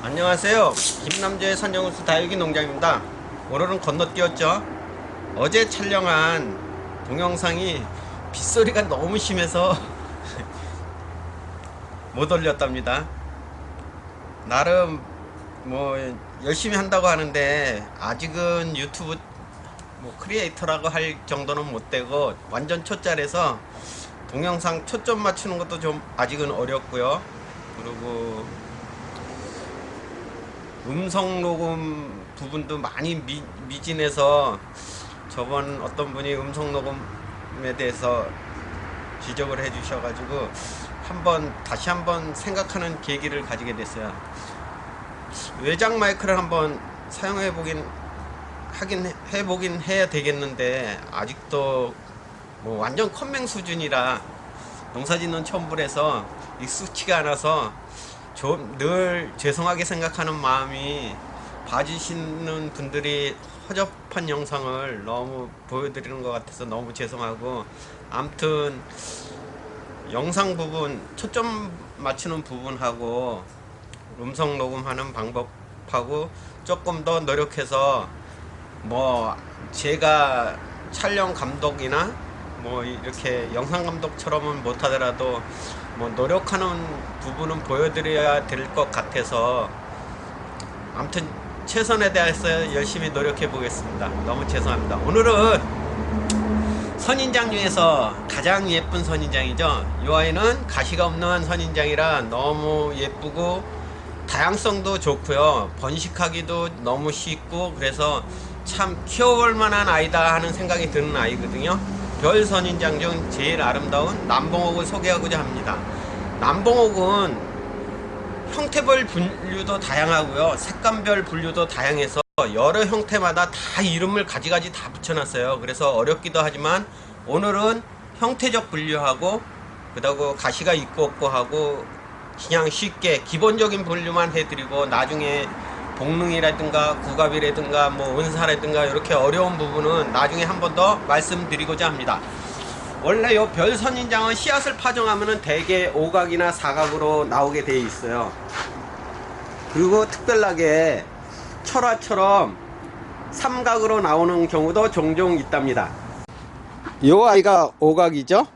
안녕하세요. 김남재의 산정우수 다육이 농장입니다. 오늘은 건너뛰었죠. 어제 촬영한 동영상이 빗소리가 너무 심해서 못 올렸답니다. 나름 뭐 열심히 한다고 하는데 아직은 유튜브 뭐 크리에이터라고 할 정도는 못 되고 완전 초짜라서 동영상 초점 맞추는 것도 좀 아직은 어렵고요. 그리고 음성 녹음 부분도 많이 미, 미진해서 저번 어떤 분이 음성 녹음에 대해서 지적을 해 주셔가지고 한번 다시 한번 생각하는 계기를 가지게 됐어요. 외장 마이크를 한번 사용해 보긴 하긴 해 보긴 해야 되겠는데 아직도 뭐 완전 컴맹 수준이라 농사짓는 첨불에서 익숙치가 않아서 좀 늘 죄송하게 생각하는 마음이 봐주시는 분들이 허접한 영상을 너무 보여드리는 것 같아서 너무 죄송하고 암튼 영상 부분 초점 맞추는 부분하고 음성 녹음하는 방법하고 조금 더 노력해서 뭐 제가 촬영 감독이나 뭐 이렇게 영상 감독처럼은 못하더라도 뭐 노력하는 부분은 보여드려야 될 것 같아서 아무튼 최선에 대해서 열심히 노력해 보겠습니다. 너무 죄송합니다. 오늘은 선인장 중에서 가장 예쁜 선인장이죠. 이 아이는 가시가 없는 선인장이라 너무 예쁘고 다양성도 좋고요. 번식하기도 너무 쉽고 그래서 참 키워볼 만한 아이다 하는 생각이 드는 아이거든요. 별 선인장 중 제일 아름다운 남봉옥을 소개하고자 합니다. 남봉옥은 형태별 분류도 다양하고요. 색감별 분류도 다양해서 여러 형태마다 다 이름을 가지가지 다 붙여놨어요. 그래서 어렵기도 하지만 오늘은 형태적 분류하고 그다고 가시가 있고 없고 하고 그냥 쉽게 기본적인 분류만 해드리고 나중에 복능이라든가 구갑이라든가 뭐 은사라든가 이렇게 어려운 부분은 나중에 한 번 더 말씀드리고자 합니다. 원래 요 별선인장은 씨앗을 파종하면은 대개 오각이나 사각으로 나오게 돼 있어요. 그리고 특별하게 철화처럼 삼각으로 나오는 경우도 종종 있답니다. 요 아이가 오각이죠?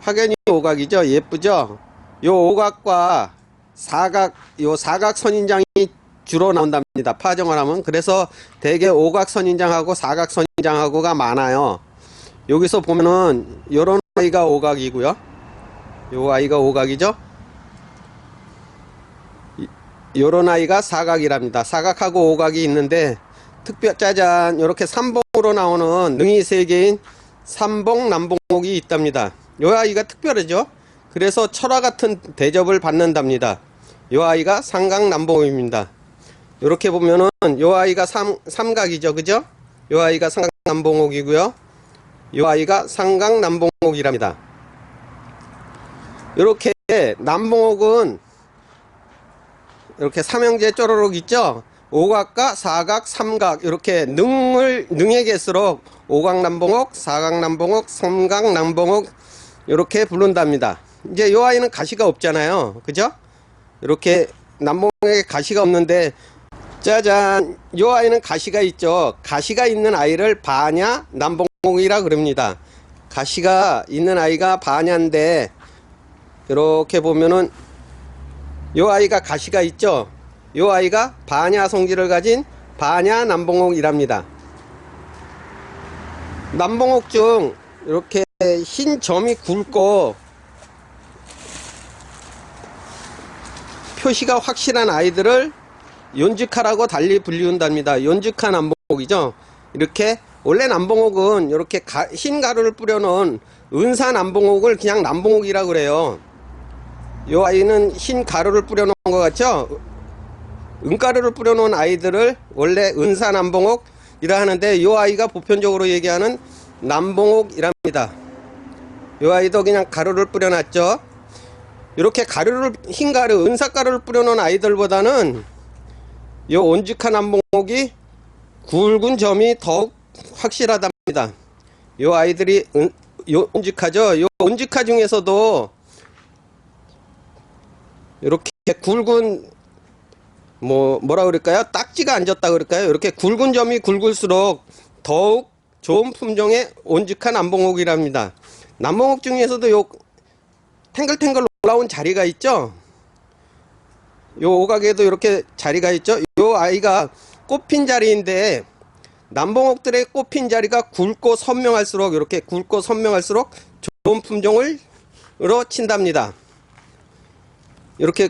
확연히 오각이죠? 예쁘죠? 요 오각과 사각, 요 사각 선인장이 주로 나온답니다. 파종을 하면. 그래서 대개 오각 선인장하고 사각 선인장하고가 많아요. 여기서 보면은 요런 아이가 오각이고요. 요 아이가 오각이죠. 이- 요런 아이가 사각이랍니다. 사각하고 오각이 있는데 특별 짜잔 이렇게 삼봉으로 나오는 능이 세 개인 삼봉 남봉옥이 있답니다. 요 아이가 특별하죠. 그래서 철화 같은 대접을 받는답니다. 요 아이가 삼각 남봉옥입니다. 이렇게 보면은 요 아이가 삼, 삼각이죠. 그죠? 요 아이가 삼각 남봉옥이고요. 요 아이가 상강 남봉옥이랍니다. 이렇게 남봉옥은 이렇게 삼형제 쪼로록 있죠? 오각과 사각, 삼각 이렇게 능을 능의 개수로 오각 남봉옥, 사각 남봉옥, 삼각 남봉옥 이렇게 부른답니다. 이제 요 아이는 가시가 없잖아요. 그죠? 이렇게 남봉옥에 가시가 없는데 짜잔 요 아이는 가시가 있죠. 가시가 있는 아이를 바냐 남봉 이라 그럽니다. 가시가 있는 아이가 반야인데 이렇게 보면은 요 아이가 가시가 있죠. 요 아이가 반야 성질을 가진 반야 남봉옥이랍니다. 남봉옥 중 이렇게 흰 점이 굵고 표시가 확실한 아이들을 연직하라고 달리 불리운답니다. 연직한 남봉옥이죠. 이렇게 원래 남봉옥은 이렇게 가, 흰 가루를 뿌려놓은 은사 남봉옥을 그냥 남봉옥이라 그래요. 요 아이는 흰 가루를 뿌려놓은 것 같죠? 은가루를 뿌려놓은 아이들을 원래 은사 남봉옥이라 하는데 요 아이가 보편적으로 얘기하는 남봉옥이랍니다. 요 아이도 그냥 가루를 뿌려놨죠. 이렇게 가루를 흰 가루, 은사 가루를 뿌려놓은 아이들보다는 요 온직한 남봉옥이 굵은 점이 더욱 확실하답니다. 요 아이들이 은, 요 온직하죠. 요 온직하 중에서도 이렇게 굵은 뭐 뭐라 그럴까요? 딱지가 앉았다 그럴까요? 이렇게 굵은 점이 굵을수록 더욱 좋은 품종의 온직한 남봉옥이랍니다. 남봉옥 중에서도 요 탱글탱글 올라온 자리가 있죠. 요 오각에도 이렇게 자리가 있죠. 요 아이가 꽃핀 자리인데 남봉옥들의 꽃핀 자리가 굵고 선명할수록 이렇게 굵고 선명할수록 좋은 품종을 으로 친답니다. 이렇게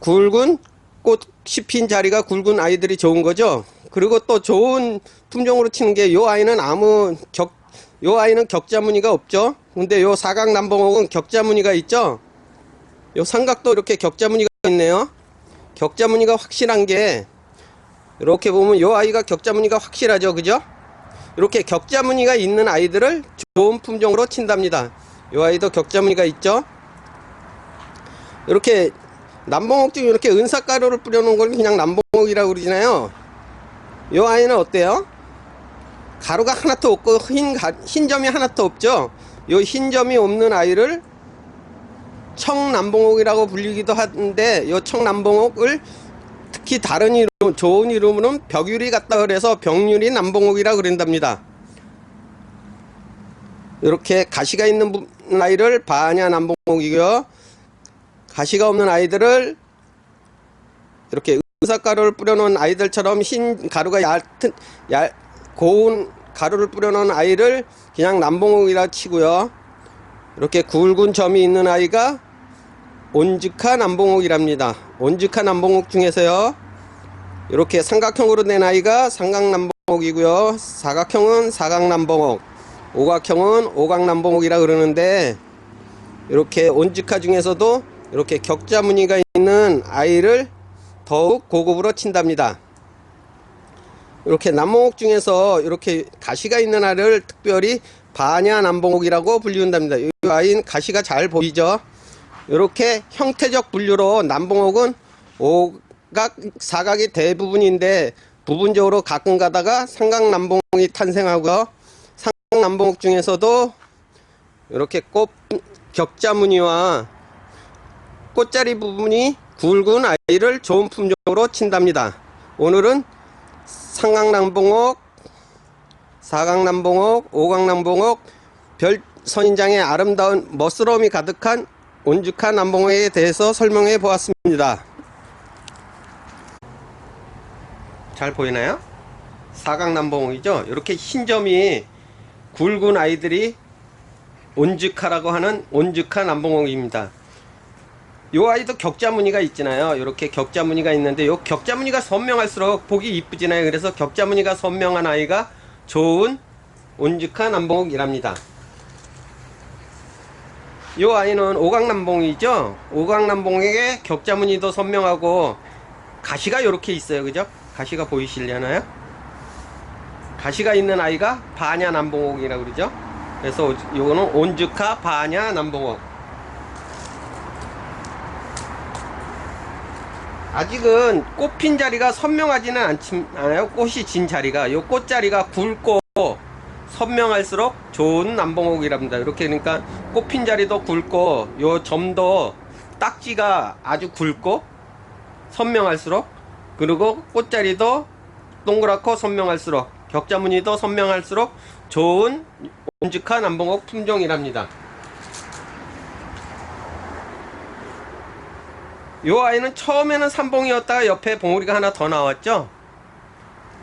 굵은 꽃이 핀 자리가 굵은 아이들이 좋은 거죠. 그리고 또 좋은 품종으로 치는 게 요 아이는 아무 격, 요 아이는 격자 무늬가 없죠. 근데 요 사각 남봉옥은 격자 무늬가 있죠. 요 삼각도 이렇게 격자 무늬가 있네요. 격자 무늬가 확실한 게 이렇게 보면 요 아이가 격자 무늬가 확실하죠. 그죠? 이렇게 격자 무늬가 있는 아이들을 좋은 품종으로 친답니다. 요 아이도 격자 무늬가 있죠. 이렇게 남봉옥 중에 이렇게 은사가루를 뿌려놓은 걸 그냥 남봉옥이라고 그러잖아요. 요 아이는 어때요? 가루가 하나도 없고 흰, 가- 흰 점이 하나도 없죠. 요 흰 점이 없는 아이를 청남봉옥이라고 불리기도 하는데 요 청남봉옥을 특히 다른 이름 좋은 이름으로는 벽유리 같다 그래서 벽유리 남봉옥이라 그런답니다. 이렇게 가시가 있는 부- 아이를 바냐 남봉옥이고요. 가시가 없는 아이들을 이렇게 의사가루를 뿌려놓은 아이들처럼 흰 가루가 얕은 얇 고운 가루를 뿌려놓은 아이를 그냥 남봉옥이라 치고요. 이렇게 굵은 점이 있는 아이가 온직한 남봉옥이랍니다. 온직한 남봉옥 중에서요. 이렇게 삼각형으로 된 아이가 삼각남봉옥이고요. 사각형은 사각남봉옥, 오각형은 오각남봉옥이라 그러는데 이렇게 온직화 중에서도 이렇게 격자 무늬가 있는 아이를 더욱 고급으로 친답니다. 이렇게 남봉옥 중에서 이렇게 가시가 있는 아이를 특별히 바냐 남봉옥이라고 불리운답니다. 이 아이는 가시가 잘 보이죠? 이렇게 형태적 분류로 남봉옥은 오각, 사각이 대부분인데 부분적으로 가끔 가다가 삼각 남봉옥이 탄생하고요. 삼각 남봉옥 중에서도 이렇게 꽃 격자 무늬와 꽃자리 부분이 굵은 아이를 좋은 품종으로 친답니다. 오늘은 삼각남봉옥, 사각남봉옥, 오각남봉옥, 별 선인장의 아름다운 멋스러움이 가득한 온죽한 남봉옥에 대해서 설명해 보았습니다. 잘 보이나요? 사각남봉옥이죠. 이렇게 흰 점이 굵은 아이들이 온죽하라고 하는 온죽한 남봉옥입니다. 요 아이도 격자 무늬가 있잖아요. 이렇게 격자 무늬가 있는데 요 격자 무늬가 선명할수록 보기 이쁘잖아요. 그래서 격자 무늬가 선명한 아이가 좋은 온직한 남봉이랍니다. 요 아이는 오각남봉이죠. 오각남봉에게 격자 무늬도 선명하고 가시가 이렇게 있어요. 그죠? 가시가 보이시려나요? 가시가 있는 아이가 바냐 남봉옥이라고 그러죠. 그래서 요거는 온즈카 바냐 남봉옥. 아직은 꽃핀 자리가 선명하지는 않지 않아요. 꽃이 진 자리가 요 꽃자리가 굵고 선명할수록 좋은 남봉옥이랍니다. 이렇게 그러니까 꽃핀 자리도 굵고 요 점도 딱지가 아주 굵고 선명할수록 그리고 꽃자리도 동그랗고 선명할수록 격자 무늬도 선명할수록 좋은 온직한 남봉옥 품종이랍니다. 요 아이는 처음에는 삼봉이었다가 옆에 봉우리가 하나 더 나왔죠.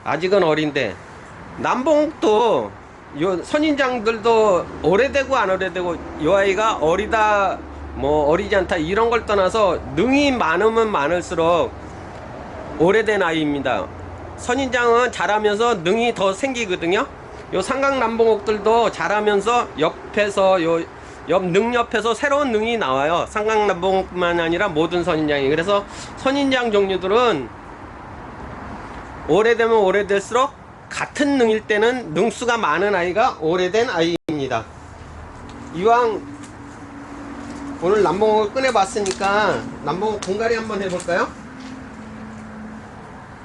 아직은 어린데 남봉도 요 선인장들도 오래되고 안 오래되고 요 아이가 어리다 뭐 어리지 않다 이런 걸 떠나서 능이 많으면 많을수록 오래된 아이입니다. 선인장은 자라면서 능이 더 생기거든요. 요 삼각 남봉옥들도 자라면서 옆에서 요 옆 능 옆에서 새로운 능이 나와요. 삼각 남봉뿐만 아니라 모든 선인장이. 그래서 선인장 종류들은 오래되면 오래될수록 같은 능일 때는 능수가 많은 아이가 오래된 아이입니다. 이왕 오늘 남봉을 꺼내봤으니까 남봉 공갈이 한번 해볼까요?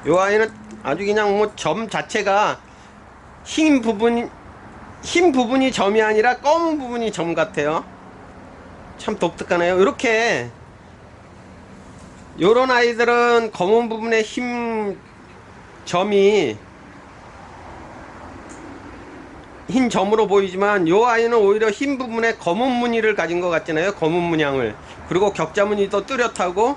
이 아이는 아주 그냥 뭐 점 자체가 흰 부분 흰 부분이 점이 아니라 검은 부분이 점 같아요. 참 독특하네요. 이렇게 요런 아이들은 검은 부분의 힘 점이 흰 점으로 보이지만 요 아이는 오히려 흰 부분에 검은 무늬를 가진 것 같잖아요 검은 문양을. 그리고 격자 무늬도 뚜렷하고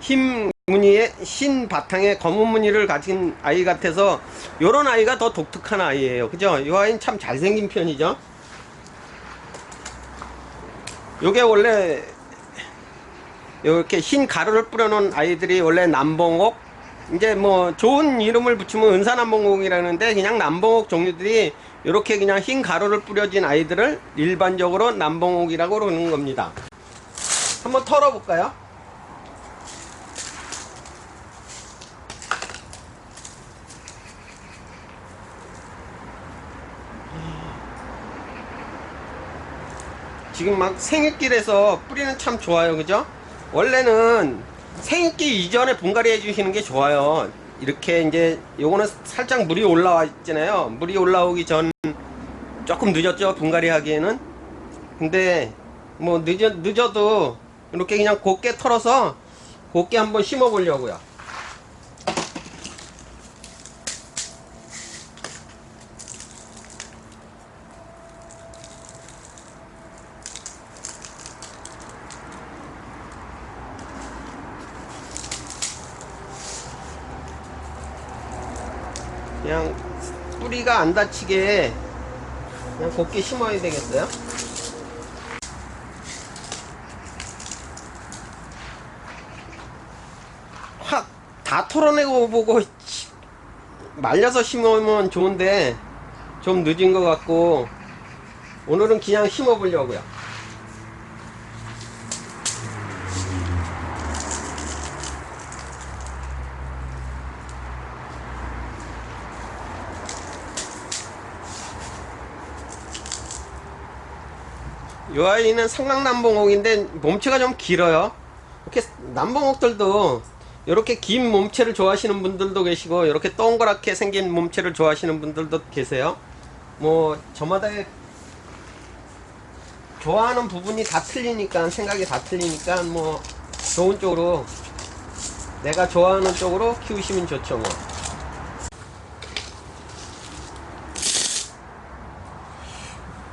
흰 무늬에 흰 바탕에 검은 무늬를 가진 아이 같아서 요런 아이가 더 독특한 아이예요. 그죠? 요 아이는 참 잘생긴 편이죠? 요게 원래 이렇게 흰 가루를 뿌려놓은 아이들이 원래 남봉옥 이제 뭐 좋은 이름을 붙이면 은사남봉옥이라는데 그냥 남봉옥 종류들이 이렇게 그냥 흰 가루를 뿌려진 아이들을 일반적으로 남봉옥이라고 그러는 겁니다. 한번 털어볼까요? 지금 막 생일길에서 뿌리는 참 좋아요 그죠 원래는 생일길 이전에 분갈이 해주시는 게 좋아요. 이렇게 이제 요거는 살짝 물이 올라와 있잖아요. 물이 올라오기 전 조금 늦었죠 분갈이 하기에는. 근데 뭐 늦어, 늦어도 이렇게 그냥 곱게 털어서 곱게 한번 심어 보려고요 그냥 뿌리가 안 다치게 그냥 곱게 심어야 되겠어요. 확 다 털어내고 보고 치- 말려서 심으면 좋은데 좀 늦은 것 같고 오늘은 그냥 심어 보려고요. 이 아이는 상강남봉옥인데 몸체가 좀 길어요. 이렇게 남봉옥들도 이렇게 긴 몸체를 좋아하시는 분들도 계시고 이렇게 동그랗게 생긴 몸체를 좋아하시는 분들도 계세요. 뭐 저마다 좋아하는 부분이 다 틀리니까 생각이 다 틀리니까 뭐 좋은 쪽으로 내가 좋아하는 쪽으로 키우시면 좋죠 뭐.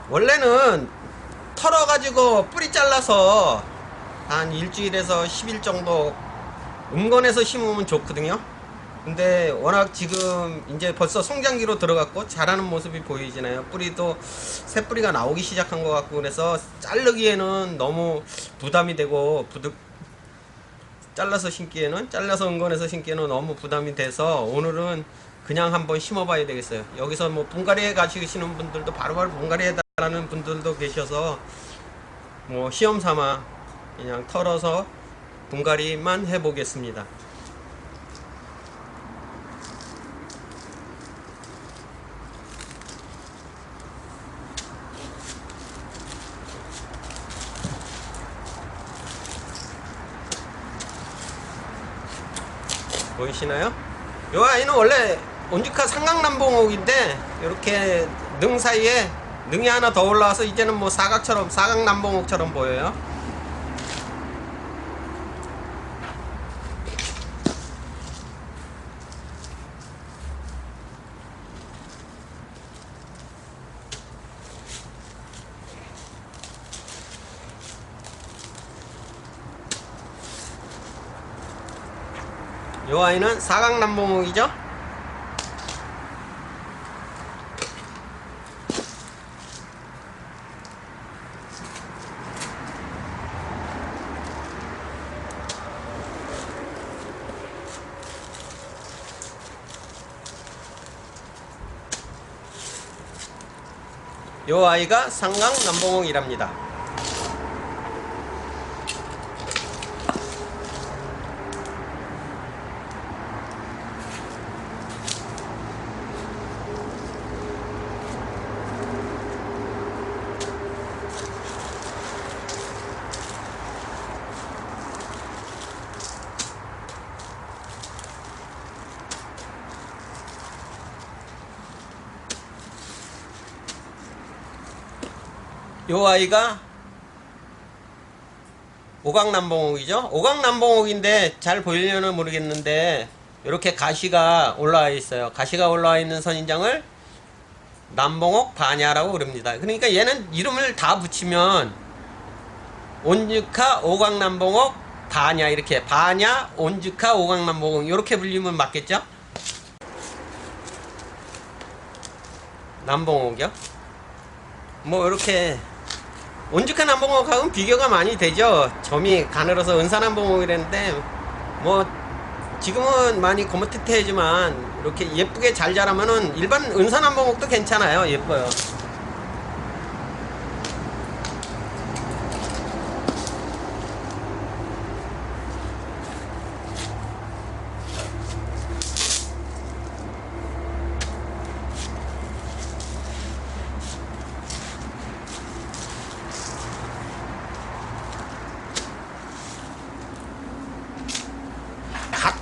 원래는 털어가지고 뿌리 잘라서 한 일주일에서 10일 정도 응건해서 심으면 좋거든요. 근데 워낙 지금 이제 벌써 성장기로 들어갔고 자라는 모습이 보이잖아요. 뿌리도 새 뿌리가 나오기 시작한 것 같고 그래서 자르기에는 너무 부담이 되고 부득 잘라서 심기에는 잘라서 응건해서 심기에는 너무 부담이 돼서 오늘은 그냥 한번 심어봐야 되겠어요. 여기서 뭐 분갈이에 가시는 분들도 바로바로 분갈이 해 달라는 분들도 계셔서 뭐 시험 삼아 그냥 털어서 분갈이만 해 보겠습니다. 보이시나요? 요 아이는 원래 온주카 상강남봉옥인데 이렇게 능 사이에 능이 하나 더 올라와서 이제는 뭐 사각처럼 사각남봉옥처럼 보여요. 요 아이는 사각남봉옥이죠? 요 아이가 상강 남봉옥이랍니다. 요 아이가 오강남봉옥이죠. 오강남봉옥인데 잘 보이려는 모르겠는데 이렇게 가시가 올라와 있어요. 가시가 올라와 있는 선인장을 남봉옥 반야라고 그럽니다. 그러니까 얘는 이름을 다 붙이면 온주카 오강남봉옥 반야 이렇게 반야 온주카 오강남봉옥 이렇게 불리면 맞겠죠? 남봉옥이요? 뭐 이렇게 온죽한 남봉옥하고는 비교가 많이 되죠. 점이 가늘어서 은산남봉옥이랬는데 뭐 지금은 많이 고무태태하지만 이렇게 예쁘게 잘 자라면은 일반 은산남봉옥도 괜찮아요. 예뻐요.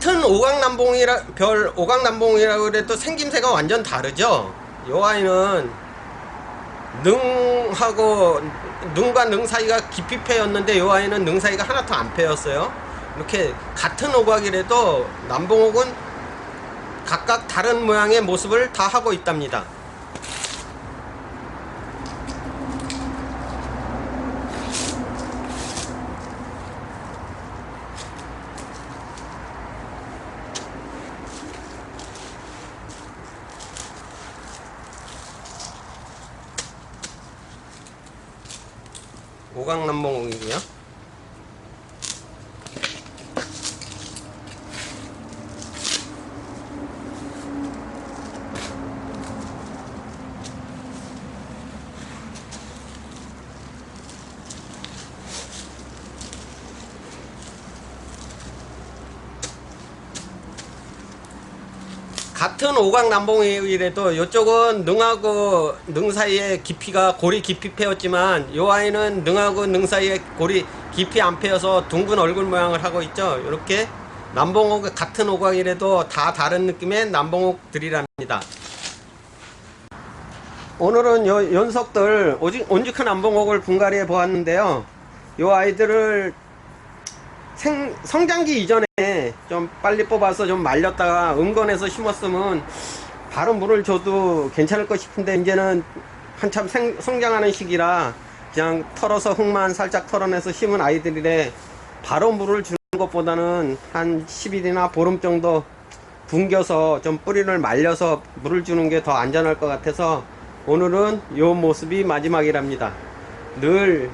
같은 오강남봉이라 별 오강남봉이라고 그래도 생김새가 완전 다르죠. 요 아이는 능하고 능과 능 사이가 깊이 패였는데 요 아이는 능 사이가 하나도 안 패였어요. 이렇게 같은 오각이라도 남봉옥은 각각 다른 모양의 모습을 다 하고 있답니다. 오강남봉옥이고요. 같은 오강남봉이라도 이쪽은 능하고 능 사이에 깊이가 고리 깊이 패였지만 이 아이는 능하고 능 사이에 고리 깊이 안 패여서 둥근 얼굴 모양을 하고 있죠. 이렇게 남봉옥 같은 오강이라도 다 다른 느낌의 남봉옥들이랍니다. 오늘은 요 연석들 오직 온죽한 남봉옥을 분갈이해 보았는데요. 이 아이들을 생, 성장기 이전에 좀 빨리 뽑아서 좀 말렸다가 응건해서 심었으면 바로 물을 줘도 괜찮을 것 싶은데 이제는 한참 생, 성장하는 시기라 그냥 털어서 흙만 살짝 털어내서 심은 아이들이래 바로 물을 주는 것보다는 한 10일이나 보름 정도 붕겨서 좀 뿌리를 말려서 물을 주는 게 더 안전할 것 같아서 오늘은 요 모습이 마지막이랍니다. 늘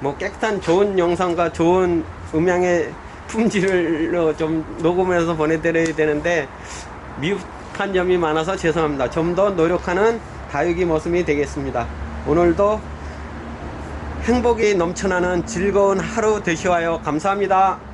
뭐 깨끗한 좋은 영상과 좋은 음향의 품질로 좀 녹음해서 보내드려야 되는데 미흡한 점이 많아서 죄송합니다. 좀 더 노력하는 다육이 모습이 되겠습니다. 오늘도 행복이 넘쳐나는 즐거운 하루 되시와요. 감사합니다.